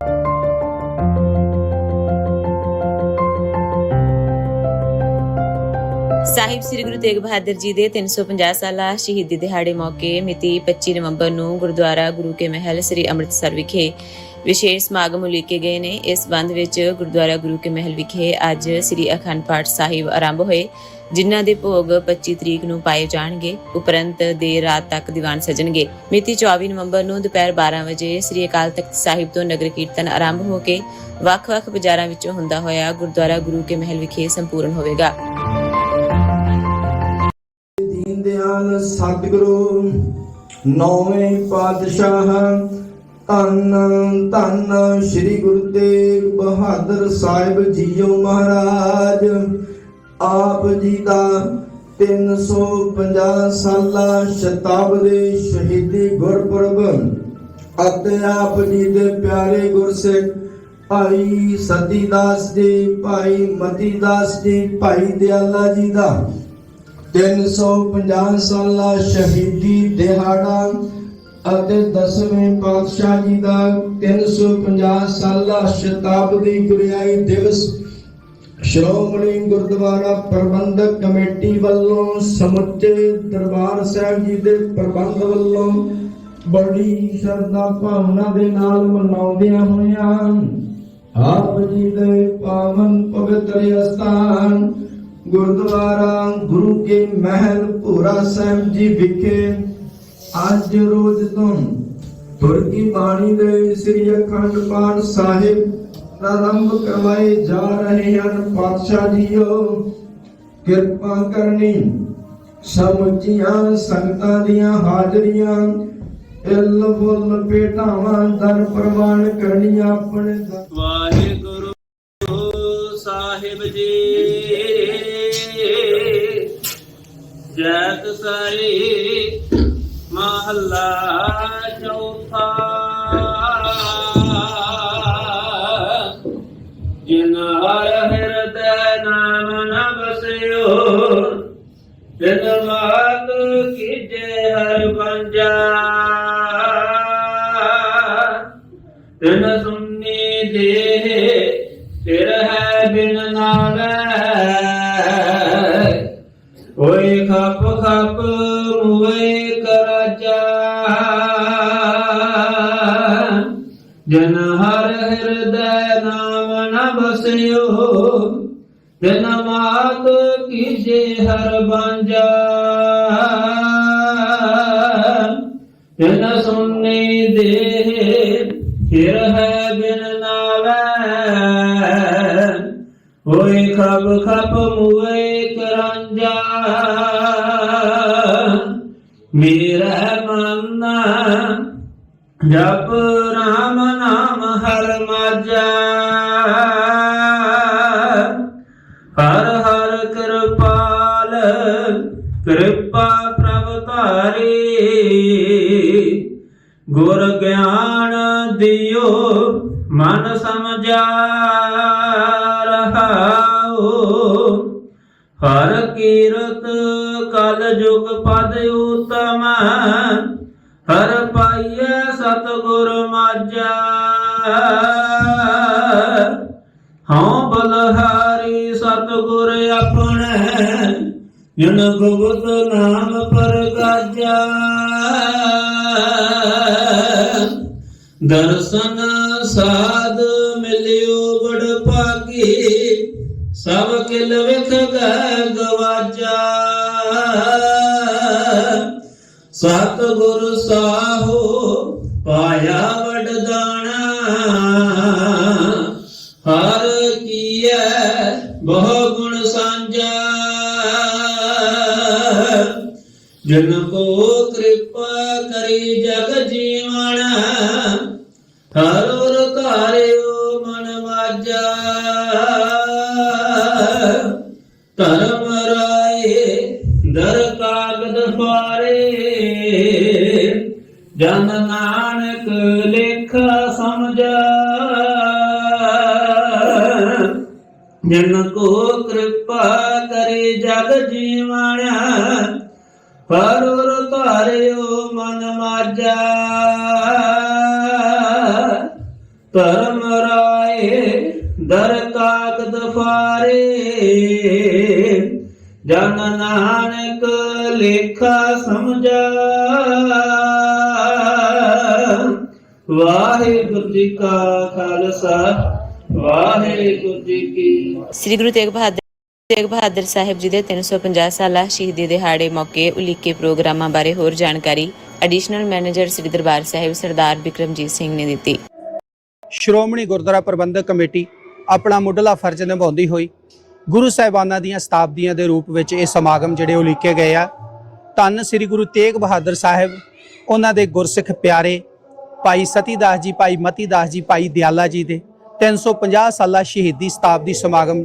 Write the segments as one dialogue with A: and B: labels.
A: thank you ਸਾਹਿਬ ਸ੍ਰੀ ਗੁਰੂ ਤੇਗ ਬਹਾਦਰ ਜੀ ਦੇ 350 ਸਾਲਾ ਸ਼ਹੀਦੀ ਦਿਹਾੜੇ ਮੌਕੇ ਮਿਤੀ 25 ਨਵੰਬਰ ਨੂੰ ਗੁਰਦੁਆਰਾ ਗੁਰੂ ਕੇ ਮਹਿਲ ਸ੍ਰੀ ਅੰਮ੍ਰਿਤਸਰ ਵਿਖੇ ਵਿਸ਼ੇਸ਼ ਸਮਾਗਮ ਉਲੀਕੇ ਗਏ ਨੇ। ਇਸ ਸੰਬੰਧ ਵਿੱਚ ਗੁਰਦੁਆਰਾ ਗੁਰੂ ਕੇ ਮਹਿਲ ਵਿਖੇ ਅੱਜ ਸ੍ਰੀ ਅਖੰਡ ਪਾਠ ਸਾਹਿਬ ਆਰੰਭ ਹੋਏ, ਜਿਨ੍ਹਾਂ ਦੇ ਭੋਗ 25 ਤਰੀਕ ਨੂੰ ਪਾਏ ਜਾਣਗੇ। ਉਪਰੰਤ ਦੇਰ ਰਾਤ ਤੱਕ ਦੀਵਾਨ ਸਜਣਗੇ। ਮਿਤੀ 24 ਨਵੰਬਰ ਨੂੰ ਦੁਪਹਿਰ 12 ਵਜੇ ਸ੍ਰੀ ਅਕਾਲ ਤਖਤ ਸਾਹਿਬ ਤੋਂ ਨਗਰ ਕੀਰਤਨ ਆਰੰਭ ਹੋ ਕੇ ਵੱਖ-ਵੱਖ ਬਾਜ਼ਾਰਾਂ ਵਿੱਚੋਂ ਹੁੰਦਾ ਹੋਇਆ ਗੁਰਦੁਆਰਾ ਗੁਰੂ ਕੇ ਮਹਿਲ ਵਿਖੇ ਸੰਪੂਰਨ ਹੋਵੇਗਾ।
B: ਦੀਨ ਦਿਆਲ ਸਤਿਗੁਰੂ, ਨੌਵੇਂ ਪਾਤਸ਼ਾਹ, ਧੰਨ ਧੰਨ ਸ੍ਰੀ ਗੁਰੂ ਤੇਗ ਬਹਾਦਰ ਸਾਹਿਬ ਜੀਓ ਮਹਾਰਾਜ। ਆਪ ਜੀ ਦਾ 350 ਸਾਲਾ ਸ਼ਤਾਬਦੀ ਸ਼ਹੀਦੀ ਗੁਰਪੁਰਬ ਅਤੇ ਆਪ ਜੀ ਦੇ ਪਿਆਰੇ ਗੁਰਸਿੱਖ ਭਾਈ ਸਤੀਦਾਸ ਜੀ, ਭਾਈ ਮਤੀਦਾਸ ਜੀ, ਭਾਈ ਦਿਆਲਾ ਜੀ ਦਾ 350 ਸਾਲਾ ਸ਼ਹੀਦੀ ਦਿਹਾੜਾ ਅਤੇ ਦਸਵੇਂ ਪਾਤਸ਼ਾਹ ਜੀ ਦਾ 350 ਸਾਲਾ ਸ਼ਤਾਬਦੀ ਗੁਰਿਆਈ ਦਿਵਸ ਸ਼੍ਰੋਮਣੀ ਗੁਰਦੁਆਰਾ ਪ੍ਰਬੰਧਕ ਕਮੇਟੀ ਵੱਲੋਂ ਸਮੁੱਚੇ ਦਰਬਾਰ ਸਾਹਿਬ ਜੀ ਦੇ ਪ੍ਰਬੰਧ ਵੱਲੋਂ ਬੜੀ ਸ਼ਰਧਾ ਭਾਵਨਾ ਦੇ ਨਾਲ ਮਨਾਉਂਦਿਆਂ ਹੋਇਆਂ ਆਪ ਜੀ ਦੇ ਪਾਵਨ ਪਵਿੱਤਰ ਅਸਥਾਨ ਗੁਰਦੁਆਰਾ ਗੁਰੂ ਕੇ ਮਹਿਲ ਭੋਰਾ ਸਾਹਿਬ ਜੀ ਵਿਖੇ ਅੱਜ ਰੋਜ਼ ਤੋਂ ਤੁਰਕੀ ਬਾਣੀ ਦੇ ਸ੍ਰੀ ਅਖੰਡ ਪਾਠ ਸਾਹਿਬ ਪ੍ਰਾਰੰਭ ਕਰਵਾਏ ਜਾ ਰਹੇ ਹਨ। ਪਾਤਸ਼ਾਹ ਜੀਓ, ਕਿਰਪਾ ਕਰਨੀ। ਸਮੁੱਚੀਆਂ ਸੰਗਤਾਂ ਦੀਆਂ ਹਾਜ਼ਰੀਆਂ ਇਲ ਫੁੱਲ ਪੇਟਾਵਾਂ ਦਰ ਪ੍ਰਵਾਨ ਕਰਨੀਆਂ ਆਪਣੇ
C: ਵਾਹਿਗੁਰੂ ਸਾਹਿਬ ਜੀ। ਜੈਤ ਸਾਈ ਮਹੱਲਾ ਚੌਥਾ। ਜਿਨ ਹਰ ਹਿਰਦੈ ਨਾਮ ਨ ਬਸਿਓ ਤਿਨ ਮਾਤ ਬਿਨ ਨਾਵੈ ਓਏ ਖਪ ਖਪ ਮੁਏ ਕਰਜਾ ਜਨ ਹਰ ਹਿਰਦੈ ਨਾਮ ਨ ਬਸਿਓ। ਤਿਨ ਮਾਤ ਕੀਜੇ ਹਰ ਬਾਂਝਾ। ਤਿਨ ਸੁਨੀ ਦੇ ਫਿਰ ਹੈ ਬਿਨ ਨਾਵੈ ਹੋਏ ਖਬ ਖਪ ਮੁਏ ਕਰਾਂਜਾ ਮੇਰਾ ਮਨ ਜਪ ਰਾਮ ਨਾਮ ਹਰ ਮਾਜਾ। ਗੁਰ ਗਿਆਨ ਦਿਓ, ਮਨ ਸਮਝਾ ਰਹਾਓ ਹਰ ਕੀਰਤ ਕਲ ਜੁਗ ਪਦ ਉਤਮ, ਹਰ ਪਾਈਐ ਸਤਗੁਰ ਮਾਜਾ ਹਉ ਬਲਹਾਰੀ ਸਤਗੁਰ ਆਪਣੇ, ਜਨ ਗੁਪਤ ਨਾਮ ਪਰ ਪ੍ਰਗਾਜਾ ਦਰਸ਼ਨ ਸਾਧ ਮਿਲਿਓ ਬੜ ਭਾਗੀ ਸਭ ਕਿਲ ਵਿਖ ਗੈ ਗਵਾਜਾ। ਸਤ ਗੁਰ ਸਾਹੋ ਪਾਇਆ ਵਡਦਾਣਾ ਹਰ ਕੀਐ ਬਹੁ ਗੁਣ ਸਾਂਝਾ। ਜਨ ਕੋ ਕਿਰਪਾ ਕਰੀ ਜਗ ਜੀਵਨ ਹਰ ਔਰ ਧਾਰਿਓ ਮਨ ਮਾਜਾ। ਧਰਮ ਰਾਏ, ਦਰ ਕਾਗਦ ਫਾਰੇ ਜਨ ਨਾਨਕ ਲੇਖਾ ਸਮਝਾ। ਜਨ ਕੋ ਕਿਰਪਾ ਕਰੇ ਜਗ ਜੀਵਣਾ ਪਰੁਰ ਧਾਰਿਓ ਮਨ ਮਾਜਾ। ਧਰਮ ਰਾਏ, ਦਰ ਕਾਗਦ ਫਾਰੇ। ਜਨ ਨਾਨਕ ਲੇਖਾ ਸਮਝਾ। ਵਾਹਿਗੁਰੂ ਜੀ ਕਾ ਖਾਲਸਾ, ਵਾਹਿਗੁਰੂ ਜੀ ਕੀ
A: ਸ੍ਰੀ ਗੁਰੂ ਤੇਗ ਬਹਾਦਰ ਤੇਗ ਬਹਾਦਰ ਸਾਹਿਬ ਜੀ ਦੇ 350 ਸਾਲਾ ਸ਼ਹੀਦੀ ਦਿਹਾੜੇ ਮੌਕੇ ਉਲੀਕੇ ਪ੍ਰੋਗਰਾਮਾਂ ਬਾਰੇ ਹੋਰ ਜਾਣਕਾਰੀ ਐਡੀਸ਼ਨਲ ਮੈਨੇਜਰ ਸ੍ਰੀ ਦਰਬਾਰ ਸਾਹਿਬ ਸਰਦਾਰ ਬਿਕਰਮਜੀਤ ਸਿੰਘ ਨੇ ਦਿੱਤੀ।
D: ਸ਼੍ਰੋਮਣੀ ਗੁਰਦੁਆਰਾ ਪ੍ਰਬੰਧਕ ਕਮੇਟੀ ਆਪਣਾ ਮੁੱਢਲਾ ਫਰਜ਼ ਨਿਭਾਉਂਦੀ ਹੋਈ ਗੁਰੂ ਸਾਹਿਬਾਨਾਂ ਦੀਆਂ ਸਤਾਬਦੀਆਂ ਦੇ ਰੂਪ ਵਿੱਚ ਇਹ ਸਮਾਗਮ ਜਿਹੜੇ ਉਲੀਕੇ ਗਏ ਆ। ਧੰਨ ਸ੍ਰੀ ਗੁਰੂ ਤੇਗ ਬਹਾਦਰ ਸਾਹਿਬ, ਉਹਨਾਂ ਦੇ ਗੁਰਸਿੱਖ ਪਿਆਰੇ ਭਾਈ ਸਤੀਦਾਸ ਜੀ, ਭਾਈ ਮਤੀਦਾਸ ਜੀ, ਭਾਈ ਦਿਆਲਾ ਜੀ ਦੇ 350 ਸਾਲਾ ਸ਼ਹੀਦੀ ਸਤਾਬਦੀ ਸਮਾਗਮ,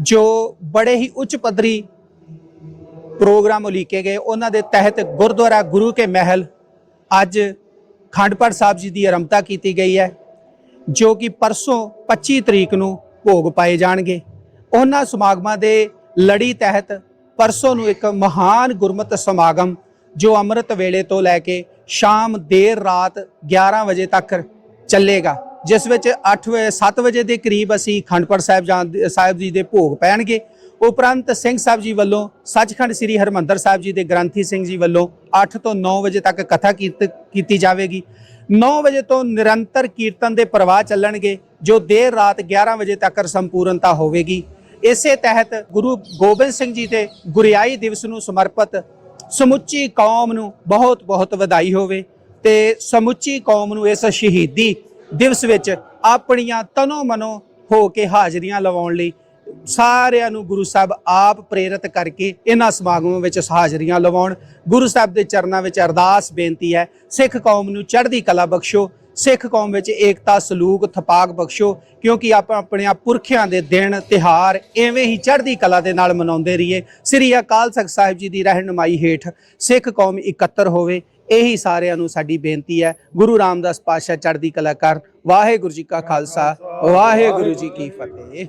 D: ਜੋ ਬੜੇ ਹੀ ਉੱਚ ਪੱਧਰੀ ਪ੍ਰੋਗਰਾਮ ਉਲੀਕੇ ਗਏ। ਉਹਨਾਂ ਦੇ ਤਹਿਤ ਗੁਰਦੁਆਰਾ ਗੁਰੂ ਕੇ ਮਹਿਲ ਅੱਜ ਖੰਡਪੜ ਸਾਹਿਬ ਜੀ ਦੀ ਆਰੰਭਤਾ ਕੀਤੀ ਗਈ ਹੈ। ਜੋ ਕਿ ਪਰਸੋਂ 25 ਤਰੀਕ ਨੂੰ ਭੋਗ ਪਾਏ ਜਾਣਗੇ। ਉਹਨਾਂ ਸਮਾਗਮਾਂ ਦੇ ਲੜੀ ਤਹਿਤ ਪਰਸੋਂ ਨੂੰ ਇੱਕ ਮਹਾਨ ਗੁਰਮਤਿ ਸਮਾਗਮ ਜੋ ਅੰਮ੍ਰਿਤ ਵੇਲੇ ਤੋਂ ਲੈ ਕੇ ਸ਼ਾਮ ਦੇਰ ਰਾਤ 11 ਵਜੇ ਤੱਕ ਚੱਲੇਗਾ, ਜਿਸ ਵਿੱਚ 8 ਵਜੇ 7 ਵਜੇ ਦੇ ਕਰੀਬ ਅਸੀਂ ਖੰਡਪੜ ਸਾਹਿਬ ਜਾਣ ਸਾਹਿਬ ਜੀ ਦੇ ਭੋਗ ਪੈਣਗੇ। ਉਪਰੰਤ ਸਿੰਘ ਸਾਹਿਬ ਜੀ ਵੱਲੋਂ ਸੱਚਖੰਡ ਸ੍ਰੀ ਹਰਮੰਦਰ ਸਾਹਿਬ ਜੀ ਦੇ ਗ੍ਰੰਥੀ ਸਿੰਘ ਜੀ ਵੱਲੋਂ 8 ਤੋਂ 9 ਵਜੇ ਤੱਕ ਕਥਾ ਕੀਰਤ ਕੀਤੀ ਜਾਵੇਗੀ। 9 ਵਜੇ ਤੋਂ ਨਿਰੰਤਰ ਕੀਰਤਨ ਦੇ ਪ੍ਰਵਾਹ ਚੱਲਣਗੇ, ਜੋ ਦੇਰ ਰਾਤ 11 ਵਜੇ ਤੱਕ ਸੰਪੂਰਨਤਾ ਹੋਵੇਗੀ। ਇਸੇ ਤਹਿਤ ਗੁਰੂ ਗੋਬਿੰਦ ਸਿੰਘ ਜੀ ਦੇ ਗੁਰਿਆਈ ਦਿਵਸ ਨੂੰ ਸਮਰਪਿਤ ਸਮੁੱਚੀ ਕੌਮ ਨੂੰ ਬਹੁਤ ਬਹੁਤ ਵਧਾਈ ਹੋਵੇ ਤੇ ਸਮੁੱਚੀ ਕੌਮ ਨੂੰ ਇਸ ਸ਼ਹੀਦੀ ਦਿਵਸ ਵਿੱਚ ਆਪਣੀਆਂ ਤਨੋ ਮਨੋ ਹੋ ਕੇ ਹਾਜ਼ਰੀਆਂ ਲਵਾਉਣ ਲਈ ਸਾਰਿਆਂ ਨੂੰ ਗੁਰੂ ਸਾਹਿਬ ਆਪ ਪ੍ਰੇਰਿਤ ਕਰਕੇ ਇਹਨਾਂ ਸਮਾਗਮਾਂ ਵਿੱਚ ਹਾਜ਼ਰੀਆਂ ਲਵਾਉਣ। ਗੁਰੂ ਸਾਹਿਬ ਦੇ ਚਰਨਾਂ ਵਿੱਚ ਅਰਦਾਸ ਬੇਨਤੀ ਹੈ, ਸਿੱਖ ਕੌਮ ਨੂੰ ਚੜ੍ਹਦੀ ਕਲਾ ਬਖਸ਼ੋ, ਸਿੱਖ ਕੌਮ ਵਿੱਚ ਏਕਤਾ, ਸਲੂਕ, ਥਪਾਕ ਬਖਸ਼ੋ, ਕਿਉਂਕਿ ਆਪਾਂ ਆਪਣੇ ਪੁਰਖਿਆਂ ਦੇ ਦਿਨ ਤਿਹਾਰ ਐਵੇਂ ਹੀ ਚੜ੍ਹਦੀ ਕਲਾ ਦੇ ਨਾਲ ਮਨਾਉਂਦੇ ਰਹੀਏ। ਸ੍ਰੀ ਅਕਾਲ ਤਖਤ ਸਾਹਿਬ ਜੀ ਦੀ ਰਹਿਨਮਾਈ ਹੇਠ ਸਿੱਖ ਕੌਮ ਇਕੱਤਰ ਹੋਵੇ, ਇਹੀ ਸਾਰਿਆਂ ਨੂੰ ਸਾਡੀ ਬੇਨਤੀ ਹੈ। ਗੁਰੂ ਰਾਮਦਾਸ ਪਾਤਸ਼ਾਹ ਚੜ੍ਹਦੀ ਕਲਾਕਾਰ, ਵਾਹਿਗੁਰੂ ਜੀ ਕਾ ਖਾਲਸਾ, ਵਾਹਿਗੁਰੂ ਜੀ ਕੀ ਫਤਿਹ।